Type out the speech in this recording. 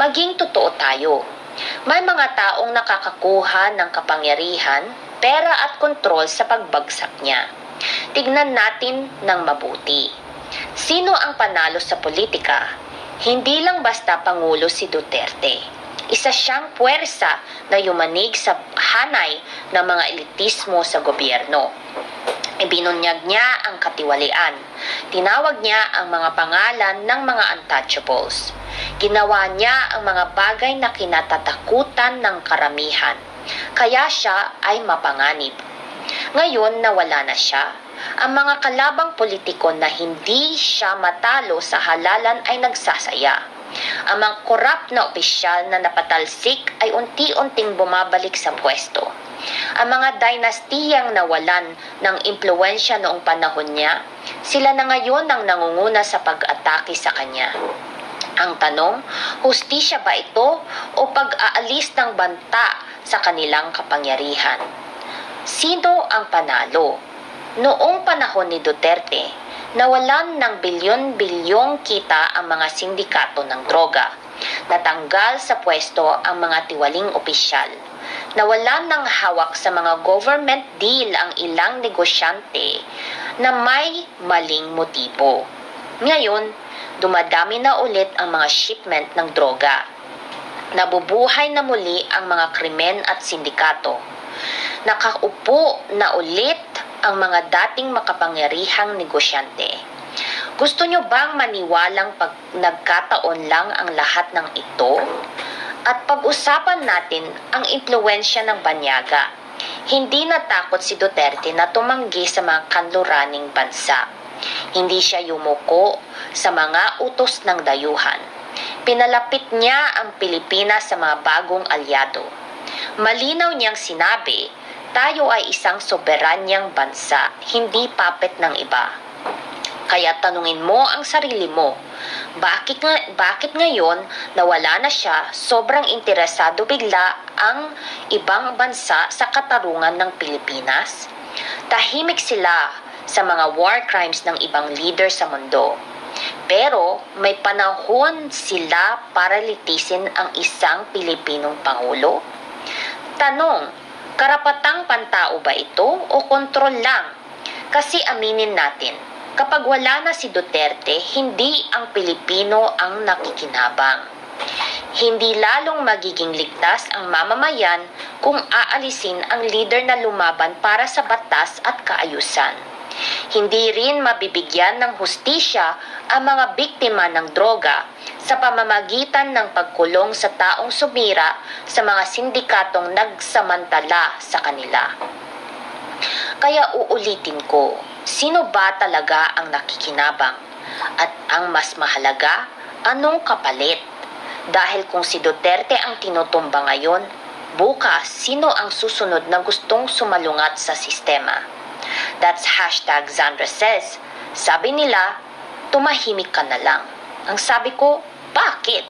Maging totoo tayo. May mga taong nakakakuha ng kapangyarihan, pera at kontrol sa pagbagsak niya. Tignan natin ng mabuti. Sino ang panalo sa politika? Hindi lang basta Pangulo si Duterte. Isa siyang puwersa na yumanig sa hanay ng mga elitismo sa gobyerno. Ibinunyag niya ang katiwalian. Tinawag niya ang mga pangalan ng mga untouchables. Ginawa niya ang mga bagay na kinatatakutan ng karamihan. Kaya siya ay mapanganib. Ngayon nawala na siya. Ang mga kalabang politiko na hindi siya matalo sa halalan ay nagsasaya. Ang mga korap na opisyal na napatalsik ay unti-unting bumabalik sa pwesto. Ang mga dynastiyang nawalan ng impluensya noong panahon niya, sila na ngayon ang nangunguna sa pag-atake sa kanya. Ang tanong, hustisya ba ito o pag-aalis ng banta sa kanilang kapangyarihan? Sino ang panalo? Noong panahon ni Duterte, nawalan ng bilyon-bilyong kita ang mga sindikato ng droga. Natanggal sa pwesto ang mga tiwaling opisyal. Nawalan ng hawak sa mga government deal ang ilang negosyante na may maling motibo. Ngayon, dumadami na ulit ang mga shipment ng droga. Nabubuhay na muli ang mga krimen at sindikato. Nakaupo na ulit ang mga dating makapangyarihang negosyante. Gusto nyo bang maniwalang pag nagkataon lang ang lahat ng ito? At pag-usapan natin ang impluensya ng banyaga. Hindi natakot si Duterte na tumanggi sa mga kanluraning bansa. Hindi siya yumuko sa mga utos ng dayuhan. Pinalapit niya ang Pilipinas sa mga bagong alyado. Malinaw niyang sinabi, tayo ay isang soberanyang bansa, hindi puppet ng iba. Kaya tanungin mo ang sarili mo, bakit, nga, bakit ngayon nawala na siya, sobrang interesado bigla ang ibang bansa sa katarungan ng Pilipinas? Tahimik sila sa mga war crimes ng ibang leader sa mundo. Pero may panahon sila para litisin ang isang Pilipinong Pangulo? Tanong, karapatang pantao ba ito o kontrol lang? Kasi aminin natin, kapag wala na si Duterte, hindi ang Pilipino ang nakikinabang. Hindi lalong magiging ligtas ang mamamayan kung aalisin ang leader na lumaban para sa batas at kaayusan. Hindi rin mabibigyan ng hustisya ang mga biktima ng droga sa pamamagitan ng pagkulong sa taong sumira sa mga sindikatong nagsamantala sa kanila. Kaya uulitin ko, sino ba talaga ang nakikinabang? At ang mas mahalaga, anong kapalit? Dahil kung si Duterte ang tinutumba ngayon, bukas sino ang susunod na gustong sumalungat sa sistema? That's hashtag Zandra says. Sabi nila, tumahimik ka na lang. Ang sabi ko, bakit?